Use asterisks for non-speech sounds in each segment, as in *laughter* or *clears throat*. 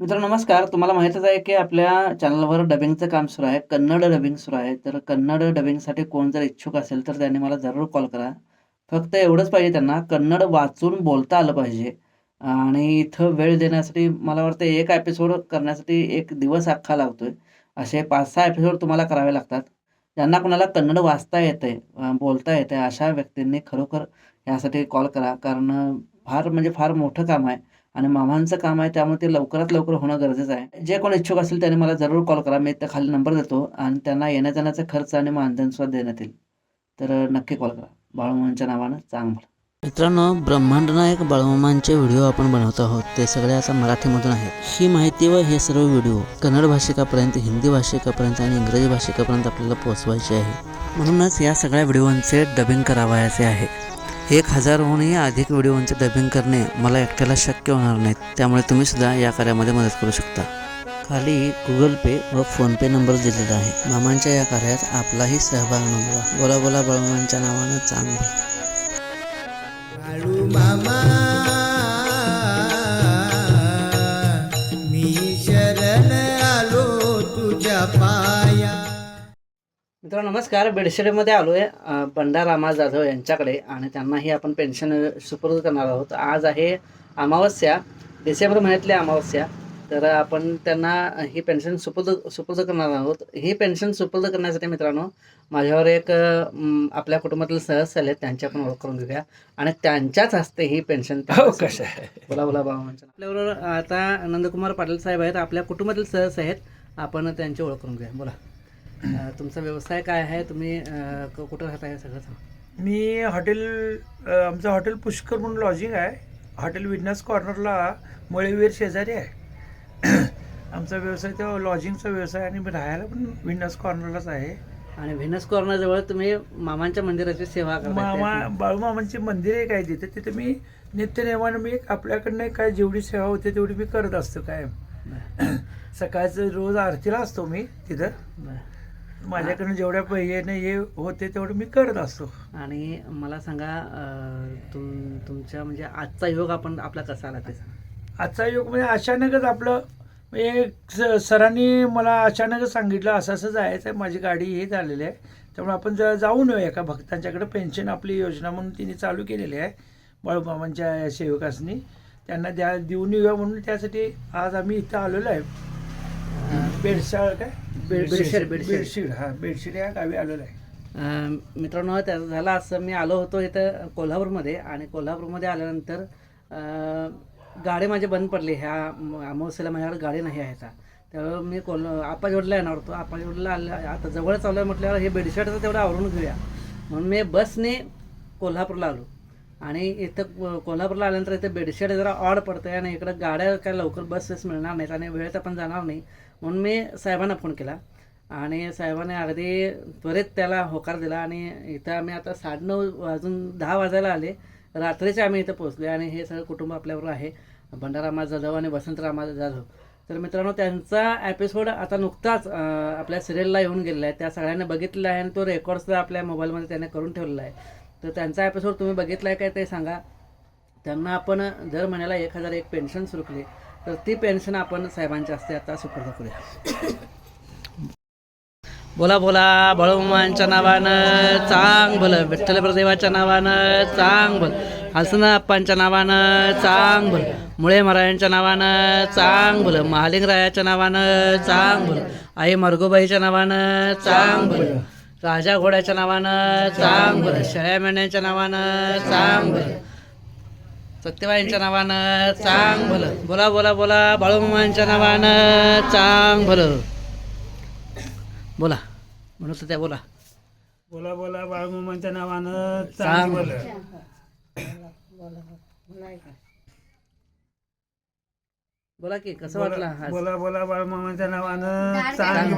मित्र नमस्कार. तुम्हाला माहीतच आहे, की आपल्या चॅनलवर डबिंगचं काम सुरू आहे. कन्नड डबिंग सुरू आहे. तर कन्नड डबिंगसाठी कोण जर इच्छुक असेल, तर त्यांनी मला जरूर कॉल करा. फक्त एवढंच पाहिजे त्यांना कन्नड वाचून बोलता आलं पाहिजे आणि इथं वेळ देण्यासाठी मला वाटतं एक एपिसोड करण्यासाठी एक दिवस अख्खा लागतोय. असे 5-6 एपिसोड तुम्हाला करावे लागतात. ज्यांना कुणाला कन्नड वाचता येतंय, अ, बोलता येतंय अशा व्यक्तींनी खरोखर यासाठी कॉल करा. कारण फार म्हणजे फार मोठं काम आहे आणि मामांचं काम आहे त्यामुळे ते लवकरात लवकर होणं गरजेचं आहे. जे कोण इच्छुक असेल त्याने मला जरूर कॉल करा. मी इथं खाली नंबर देतो आणि त्यांना येण्या-जाण्याचा खर्च आणि मानधनसुद्धा देण्यात येईल. तर नक्की कॉल करा. बाळूमामांच्या नावानं चांगलं. मित्रांनो ब्रह्मांड नायक बाळूमामांचे व्हिडिओ आपण बनवत आहोत ते सगळे आता मराठीमधून आहेत ही माहिती व हे सर्व व्हिडिओ कन्नड भाषिकापर्यंत हिंदी भाषिकापर्यंत आणि इंग्रजी भाषिकापर्यंत आपल्याला पोहोचवायचे आहे म्हणूनच या सगळ्या व्हिडिओंचे डबिंग करावयाचे आहे एक हजारहूनही अधिक व्हिडिओंचे डबिंग करणे मला एकट्याला शक्य होणार नाही त्यामुळे तुम्ही सुद्धा या कार्यामध्ये मदत करू शकता. खाली गुगल पे व फोनपे नंबर दिलेला आहे. मामांच्या या कार्यात आपलाही सहभाग नोंदवा. बोला बोला बळमांच्या नावानं चांगलं. मित्रांनो नमस्कार. बेडशेडमध्ये आलोय अ, बंडा रामा जाधव यांच्याकडे आणि त्यांनाही आपण पेन्शन सुपूर्द करणार आहोत. आज आहे अमावस्या, डिसेंबर महिन्यातली अमावस्या. तर आपण त्यांना ही पेन्शन सुपूर्द सुपूर्द करणार आहोत. ही पेन्शन सुपूर्द करण्यासाठी मित्रांनो माझ्यावर एक आपल्या कुटुंबातील सदस्य आले त्यांची आपण ओळख करून घेऊया. आणि त्यांच्याच हस्ते ही पेन्शन हो कसं आहे बोला बोला बाबा आपल्याबरोबर आता नंदकुमार पाटील साहेब आहेत. आपल्या कुटुंबातील सदस्य आहेत. आपण त्यांची ओळख करून घेऊया. बोला. तुमचा व्यवसाय काय आहे? तुम्ही कुठं राहता हे सगळं सांगा. मी हॉटेल आमचं हॉटेल पुष्कर म्हणून लॉजिंग आहे. हॉटेल विडनस कॉर्नरला मळेवीर शेजारी आहे. *clears throat* आमचा व्यवसाय तो लॉजिंगचा व्यवसाय आणि राहायला पण विडनस कॉर्नरलाच आहे. आणि व्हेनस कॉर्नरजवळ तुम्ही मामांच्या मंदिराची सेवा मामा बाळूमामांचे मंदिर एक आहे तिथे. तिथे मी नित्यनेमानं मी आपल्याकडनं काय जेवढी सेवा होते तेवढी मी करत असतो काय *clears throat* सकाळचं रोज आरतीला असतो मी तिथं. माझ्याकडनं जेवढ्या पहिल्यानं हे होते तेवढं मी करत असतो. आणि मला सांगा तुम तुमच्या म्हणजे आजचा योग आपण आपला कसा आला ते? सांगा आजचा योग म्हणजे अचानकच आपलं म्हणजे सरांनी मला अचानकच सांगितलं असं असं जायचं आहे माझी गाडी हे झालेली आहे. त्यामुळे आपण जरा जाऊन येऊया एका भक्तांच्याकडे. पेन्शन आपली योजना म्हणून तिने चालू केलेली आहे बाळूमामांच्या सेवकासनी. त्यांना द्या देऊन येऊया म्हणून त्यासाठी आज आम्ही इथं आलेलो आहे. बेडशाळ काय? बेडशीड, बेडशीड. बेडशीड. हा बेडशीड या गावी आलेलो आहे. अं, मित्रांनो त्याचं झालं असं मी आलो होतो इथं कोल्हापूरमध्ये आणि कोल्हापूरमध्ये आल्यानंतर अं, गाडी माझी बंद पडली. ह्या म- अमावस्येला माझ्याकडे गाडी नाही आहे आता. मी कोल आपाजोडला येणार होतो. आपाजोडला आलं आता जवळ चालू आहे म्हटल्यावर हे बेडशर्टचं तेवढं आवरून घेऊया. म्हणून मी बसने कोल्हापूरला आलो. आणि इथं कोल्हापूरला आल्यानंतर इथं बेडशेड जरा ऑड पडतं आहे आणि इकडं गाड्या काय लवकर बसेस मिळणार नाहीत आणि वेळेत पण जाणार नाही. म्हणून मी साहेबांना फोन केला आणि साहेबांनी अगदी त्वरित त्याला होकार दिला आणि इथं आम्ही आता साडेनऊ वाजून दहा वाजायला आले. रात्रीचे आम्ही इथं पोहोचले आणि हे सगळं कुटुंब आपल्याबरोबर आहे. भंडारामा जाधव आणि वसंतरामा जाधव. तर मित्रांनो त्यांचा एपिसोड आता नुकताच आपल्या सिरियलला येऊन गेलेला आहे. त्या सगळ्यांनी बघितलेला आहे आणि तो रेकॉर्डसुद्धा आपल्या मोबाईलमध्ये त्याने करून ठेवलेला आहे. तर त्यांचा एपिसोड तुम्ही बघितला आहे काय ते सांगा. त्यांना आपण दर महिन्याला एक हजार एक पेन्शन सुरू केली तर ती पेन्शन आपण साहेबांच्या असते आता सुपूर्द करूया. बोला बोला बाळूमामांच्या नावानं चांग भलं विठ्ठल प्रदेवाच्या नावानं चांग भलं हसनाप्पांच्या नावानं चांग भलं मुळे महाराजांच्या नावानं चांग भलं महालिंगरायाच्या नावानं चांग भलं आई मरगोबाईच्या नावानं चांग भलं राजा घोड्याच्या नावानं चांग भलं शेळ्या मेंढ्यांच्या नावानं चांग भलं सत्यबाईंच्या नावानं चांग भलं बोला बोला बोला बाळूमामांच्या नावानं चांग भलं बोला म्हणून त्या बोला. बोला बोला बाळूमामांच्या नावानं चांग बोला की कसं वाटलं? बोला बोला बाळूमामांच्या नावानं चांग?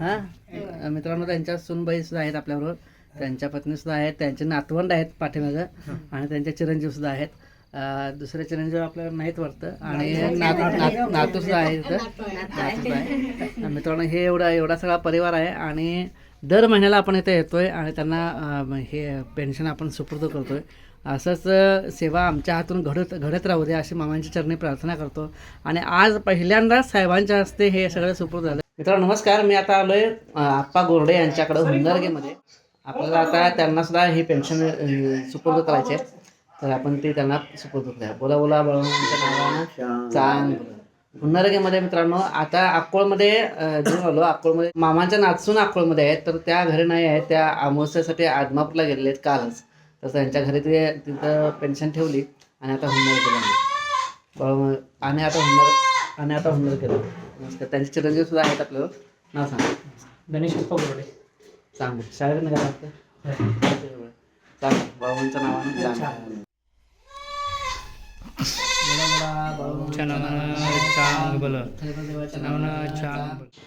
हा? मित्रांनो त्यांच्या सुनबाई सुद्धा आहेत आपल्याबरोबर. त्यांच्या पत्नी सुद्धा आहेत. त्यांचे नातवंड आहेत पाठीमागं. आणि त्यांचे चिरंजीव सुद्धा आहेत. दुसरे चिरंजीव आपल्याला माहीत वाटतं. आणि नात- सुद्धा आहे. इथं मित्रांनो हे एवढा एवढा सगळा परिवार आहे. आणि दर महिन्याला आपण इथे येतोय आणि त्यांना हे पेन्शन आपण सुपूर्द करतोय. असंच सेवा आमच्या हातून घडत घडत राहू दे अशी मामांच्या चरणी प्रार्थना करतो. आणि आज पहिल्यांदाच साहेबांच्या हस्ते हे सगळं सुपूर्द झालं. मित्रांनो नमस्कार. मी आता आलोय आप्पा गोरडे यांच्याकडे हुंदरगेमध्ये. आपल्याला आता त्यांना सुद्धा ही पेन्शन सुपूर्द करायची तर आपण ते त्यांना सुपूर्द करूया. बोला बोला बळवंताच्या नावानं. चांग मित्रांनो आता अक्कोळमध्ये अ, घेऊन आलो. अक्कोळमध्ये मामांच्या नाचून अक्कोळमध्ये आहेत तर त्या घरी नाही आहेत. त्या अमावस्यासाठी आदमापूरला गेलेले आहेत कालच. तर त्यांच्या घरी ते तिथं पेन्शन ठेवली आणि आता केलं बळवं- आणि आता हुंदर आणि आता हुंदर केलं. नमस्कार. त्यांचे चिरंजीव सुद्धा आहेत आपल्याला नाव सांगा. गणेश पगोडे सांग. शाळेत वाटतं सांग. बाबांच्या नावानं सांग.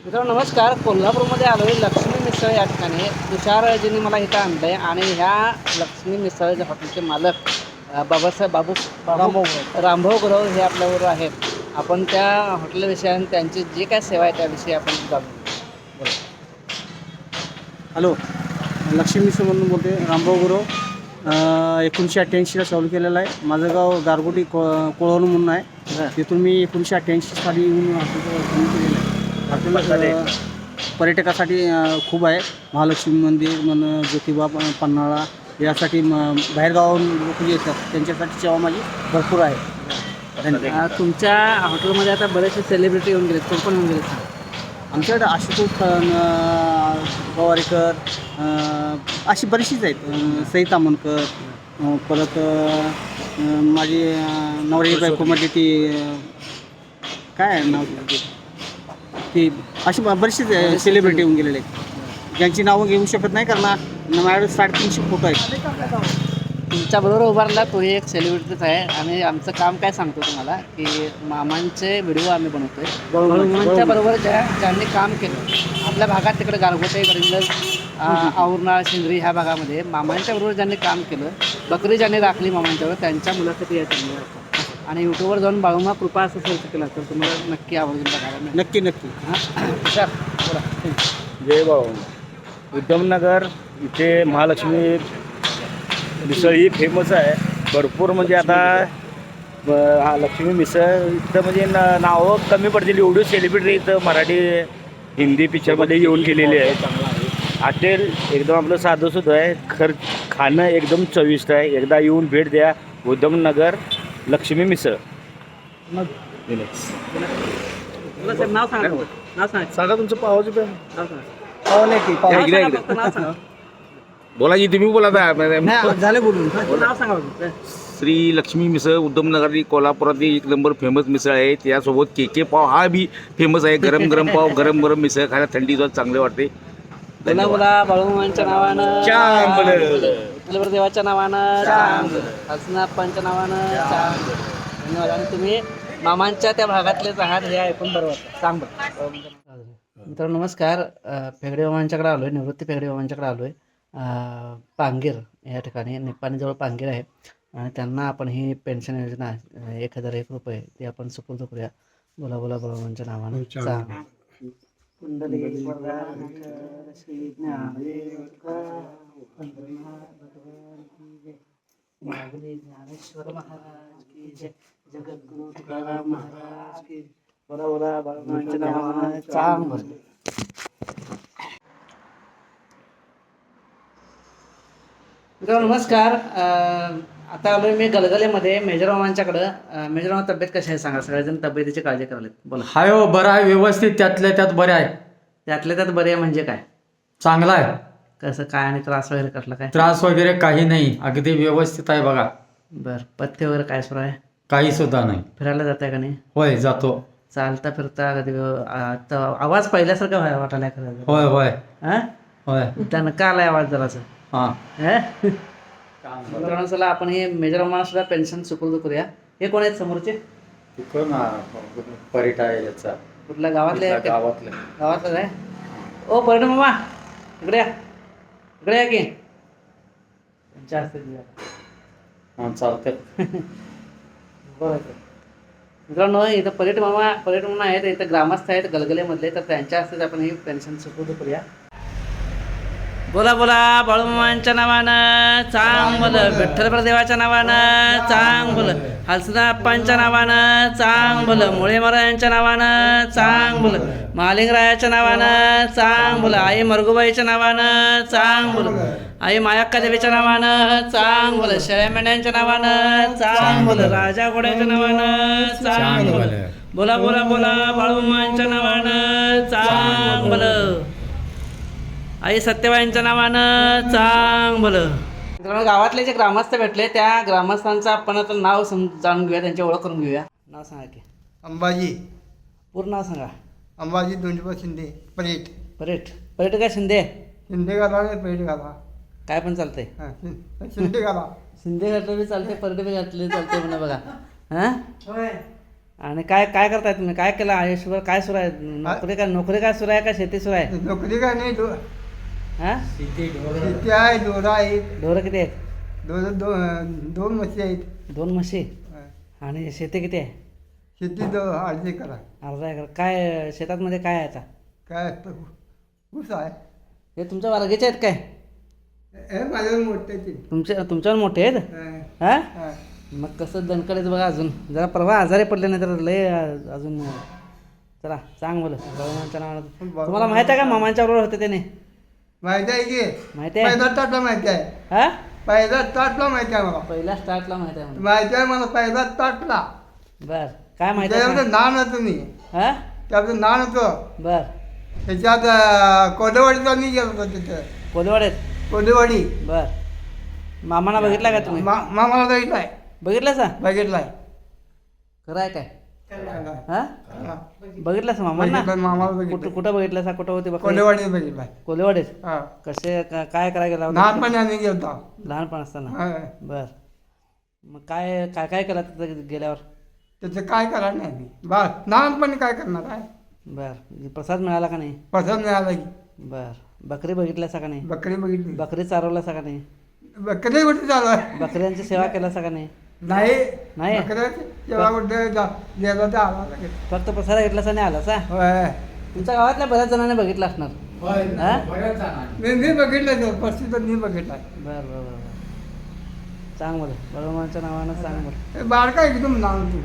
मित्रांनो नमस्कार. कोल्हापूरमध्ये आलो आहे लक्ष्मी मिसळ या ठिकाणी. तुषारजींनी मला इथं आणलं आहे आणि ह्या लक्ष्मी मिसळ हॉटेलचे मालक बाबासाहेब बाबू बाबू रामभाऊ गुरव हे आपल्याबरोबर आहेत. आपण त्या हॉटेलविषयी आणि त्यांची जी काय सेवा आहे त्याविषयी आपण जाणून घेऊ. बोला. हॅलो लक्ष्मी मिश्र म्हणून बोलते रामभाऊ गुरव. अं, एकोणीसशे अठ्ठ्याऐंशीला चालू केलेलं आहे. माझं गाव गारगोटी को कोळवण म्हणून आहे. तिथून मी एकोणीसशे अठ्ठ्याऐंशी साली येऊन केलेलं आहे. हॉटेल अं, पर्यटकासाठी अं, खूप आहे. महालक्ष्मी मंदिर म्हण ज्योतिबा प- पन्हाळा यासाठी म- बाहेरगावाहून लोक येतात. त्यांच्यासाठी सेवा माझी भरपूर आहे. धन्यवाद. तुमच्या हॉटेलमध्ये आता बरेचसे सेलिब्रिटी येऊन गेलेत. कोण कोण येऊन गेलेत. आमच्याकडे आशुतोष खन अं, अशी बरीचशीच आहेत. सई तामणकर अं, परत माझी अं, नवऱ्याची बायकोमध्ये ती काय नाव? ती अशी बरीचशीच सेलिब्रिटी येऊन गेलेले आहेत. ज्यांची नावं घेऊ शकत नाही कारण माझ्याकडे साडेतीनशे फोटो आहेत. तुमच्या बरोबर उभारला तो एक सेलिब्रिटीच आहे. आणि आमचं काम काय सांगतो तुम्हाला की मामांचे व्हिडिओ आम्ही बनवतोय. बळवंताच्या बरोबर. ज्या ज्यांनी काम केलं आपल्या भागात तिकडे गारगोटे गरिंगज औरनाळ शिंदरी ह्या भागामध्ये मामांच्या बरोबर ज्यांनी काम केलं बकरी ज्यांनी राखली मामांच्यावर त्यांच्या मुलाखती या चॅनलवर आणि यूट्यूबवर जाऊन बाळूमा कृपा असं सर्च केलं तर तुम्हाला नक्की आवडून बघायला नक्की नक्की. हां? बोला. जय बाळू उद्धमनगर इथे महालक्ष्मी मिसळ ही फेमस आहे. भरपूर म्हणजे आता हा लक्ष्मी मिसळ इथं म्हणजे न नावं कमी पडतील. एवढी सेलिब्रिटी इथं मराठी हिंदी पिक्चरमध्ये येऊन गेलेली आहे. हॉटेल एकदम आपलं साधं सुद्धा आहे. खर खाणं एकदम चविष्ट आहे. एकदा येऊन भेट द्या. उद्धमनगर लक्ष्मी मिसळ. नाव सांगा. तुमचं. नाव सांगा. सांगा तुमचं पावाची पण. नाव बोला की तुम्ही बोला झाले बोलून. नाव सांगा. श्री लक्ष्मी मिसळ उद्धमनगरची कोल्हापुरातली एक नंबर फेमस मिसळ आहे. त्यासोबत के के पाव हा बी फेमस आहे. गरम गरम पाव गरम गरम मिसळ खायला थंडी चांगले वाटते. बोला बोला बाळूमामांच्या नावानं. चांगलं. देवाच्या नावानं. चांगलं. हसनाप्पांच्या नावानं. चांगलं. धन्यवाद. आणि तुम्ही मामांच्या त्या भागातलेच आहात हे ऐकून बरं वाटतं सांग बरं. मित्रांनो नमस्कार. फेगडे मामांच्याकडे आलो आहे निवृत्ती फेगडे मामांच्याकडे आलो आहे पांगीर या ठिकाणी निपाणीजवळ पांगीर आहे. आणि त्यांना आपण ही पेन्शन योजना एक हजार एक रुपये ती आपण सुपूर्द करूया. बोला बोला नावानं. की जय मागणी ज्ञानेश्वर महाराज की जय. जगद्गुरु तुकाराम महाराज की जय. बोला बोला नावानं. चांग भरले मित्रांनो नमस्कार. आता आलोय मी गलगलेमध्ये मेजर मामांच्याकडं अं, मेजर मामा तब्येत कशी आहे सांगा? सगळेजण तब्येतीची काळजी करायला बोला. हाय हो बरं आहे व्यवस्थित. त्यातल्या त्यात बरे आहे. त्यातल्या त्यात बरे आहे म्हणजे काय? चांगला आहे. कसं काय आणि त्रास वगैरे कसला काय? त्रास वगैरे काही नाही. अगदी व्यवस्थित आहे बघा. बर पथ्य वगैरे काय सुरू आहे? काही सुद्धा नाही. फिरायला जाताय का नाही? होय जातो. चालता फिरता कधी व्यव- आता आवाज पहिल्यासारखा व्हाय वाटायला खरं होय होय. हा होय. त्यानं का आलाय आवाज जरासं? मित्रांनो चला आपण हे मेजर मामा सुद्धा पेन्शन सुपूर्द करूया. हे कोण आहेत समोरचे? परिटा आहे याचा. कुठल्या गावातले? का? गावातलं. गावातलं आहे ओ पर्यटन मामा इकडे या. इकडे या की. त्यांच्या हस्ते देऊया. हां चालतंय. बरं. मित्रांनो इथं पर्यटन मामा पर्यटन आहेत इथं ग्रामस्थ आहेत गलगलेमधले तर त्यांच्या हस्ते आपण ही पेन्शन सुपूर्द करूया. बोला बोला बाळूमामांच्या नावानं चांग बोल विठ्ठल देवाच्या नावानं चांग बोल हलसनाप्पांच्या नावानं चांग बोल मुळे महाराजांच्या नावानं चांग बोल महालिंगरायाच्या नावानं चांग बोल आई मरगुबाईच्या नावानं चांग बोल आई मायाक्का देवीच्या नावानं चांग बोल शेळ्या मेंढ्यांच्या नावानं चांग बोल राजा घोड्याच्या नावानं चांग बोल बोला बोला बोला बाळूमामांच्या नावानं चांग बोल आई सत्यवाईंच्या नावानं चांग भलं मित्रांनो गावातले जे ग्रामस्थ भेटले त्या ग्रामस्थांचं आपण आता नाव सम जाणून घेऊया त्यांची ओळख करून घेऊया. नाव सांगा की. अंबाजी. पूर्ण नाव सांगा. अंबाजी दोंडीपा शिंदे परेट परेट परेट काय शिंदे? शिंदे गाला परेट गाला काय पण चालतंय. हा, शिं- शिंदे गाला शिंदे घातलं बी चालते परेट बी घातले चालते म्हणा बघा. हां? आणि काय काय करताय तुम्ही? काय केलं? आयुष्यभर काय सुरू आहे? नोकरी काय नोकरी काय सुरू आहे का? शेती सुरू आहे? नोकरी काय नाही दो हां? शेती आहे आहेत. ढोरं किती आहेत? दोन दोन दोन म्हशी आहेत. दोन म्हशी? हा. आणि शेती किती आहे? शेती दो अर्धी करा अर्धा एकर. काय शेतातमध्ये काय आहे आता? काय असतं? ऊस आहे. हे तुमच्या वर्गाचे आहेत काय? हे माझ्या मोठे ते तुमच्या तुमच्यावर मोठे आहेत? हा, हा? हा. मग कसं दणकडेच बघा अजून. जरा परवा आजारी पडले नाही तर लय अ- अजून चला सांग बोल. तुम्हाला माहीत आहे का मामांच्या बरोबर होते त्याने माहिती आहे की? माहिती आहे. पहिला ताटला माहिती आहे. हा? पहिला ताटला माहिती आहे मला. पहिल्या स्टार्टला माहीत आहे म्हणून माहिती आहे मला पहिला ताटला बर. काय माहिती आहे त्याच्यामध्ये नाण होतं मी हा? त्याचं नाण होतं बर. त्याच्यात अं, मी गेलो होतो तिथं. कोलवाडेत कोलेवाडी बर. मामाना बघितला का तुम्ही? मा- मामाला बघितलाय. बघितलं सा बघितलाय. खरं आहे काय? हा. हा बघितलं मामाला कुठं बघितलं कुठं बघितलं. कुठं होती बघ बघितलाय. कोलवाडेत? हा. कसे का- काय करायला गेला होता? लहानपणी आम्ही गेलतो. लहानपण असताना? हा. बर. मग काय काय काय केलं तिथं गेल्यावर? त्याचं काय करणार नाही आम्ही. लहानपणी काय करणार आहे? बर. प्रसाद मिळाला का नाही? पसंत मिळाला की. बर. बकरी बघितल्यासा का नाही? बकरी बघितली. बकरी चारवल्यासा का नाही? बकरी कुठे चालू आहे बकऱ्यांची सेवा केल्यासा का नाही? नाही. नाही? बकऱ्या जेव्हा कुठे जा- गेलो तर आला लगेच. फक्त प्रसाद घेतलासा नाही आलासा होय. तुमच्या गावातल्या बऱ्याच जणांनी बघितलं असणार. हा? मी मी बघितलं ते पस्तीस मी बघितलाय. बर बर बर. सांग नावानं सांग बरं. हे बारका एकदम नाव? तू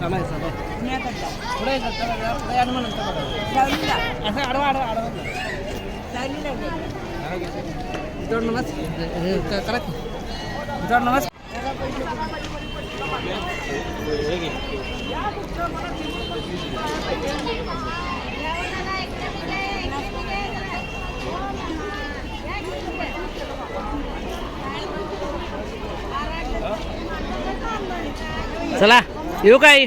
चालाय चालाय पुढे ये, चला, जरा पुढे या ना मग नंतर बघा. असं आडवा आडवा आडवा. मित्रांनो नमस् हे, क- करा की. मित्रांनो नमस् चला येऊ काय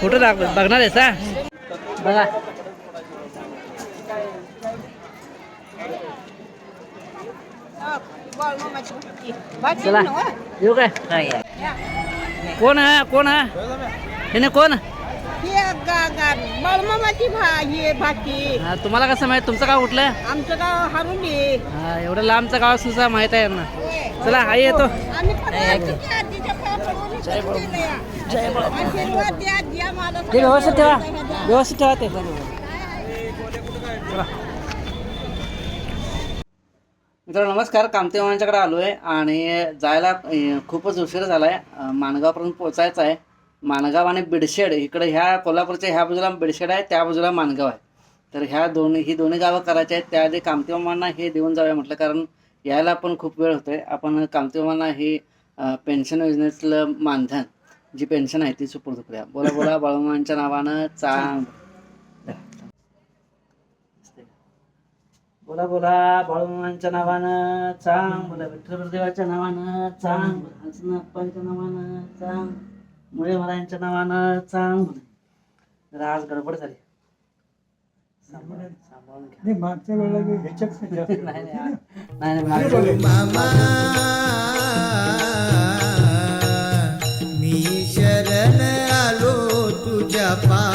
फोटो दाख बघणार आहेस हा बघा चला. येऊ काय? कोण हा? कोण हा? हे कोण बाळमामाची हा, तुम्हाला कसं माहीत? तुमचं गाव कुठलं? आमचं गाव हरुंडी. हा एवढं लांबचं गाव असून सुद्धा माहीत आहे यांना. चला आई येतो. आम्ही फक्त आजीच्या पाया पडून इकडे या. आशीर्वाद द्या द्या मला ते व्यवस्थित ठेवा. व्यवस्थित ठेवा ते तर नमस्कार. कामते मामांच्याकडे आलो आहे आणि जायला खूपच उशीर झाला आहे माणगावपर्यंत पोचायचं आहे. माणगाव आणि बिडशेड इकडे ह्या कोल्हापूरच्या ह्या बाजूला बिडशेड आहे त्या बाजूला माणगाव आहे. तर ह्या दोन्ही ही दोन्ही गावं करायची आहेत. त्याआधी कामते मामांना हे देऊन जाऊया म्हटलं कारण यायला पण खूप वेळ होतो आहे आपण कामते मामांना ही पेन्शन योजनेतलं मानधन जी पेन्शन आहे ती सुपूर्द करूया. बोला बोला बाळूमांच्या नावानं चा बोला बोला बाळूमांच्या नावानं चांग. बोला विठ्ठलदेवाच्या नावानं चांग. हसनप्पांच्या नावानं चांग. मुळे महाराजांच्या नावानं चांग. बोला. आज गडबड झाली. मागच्या वेळेला *laughs* मी शरण आलो तुझ्या पा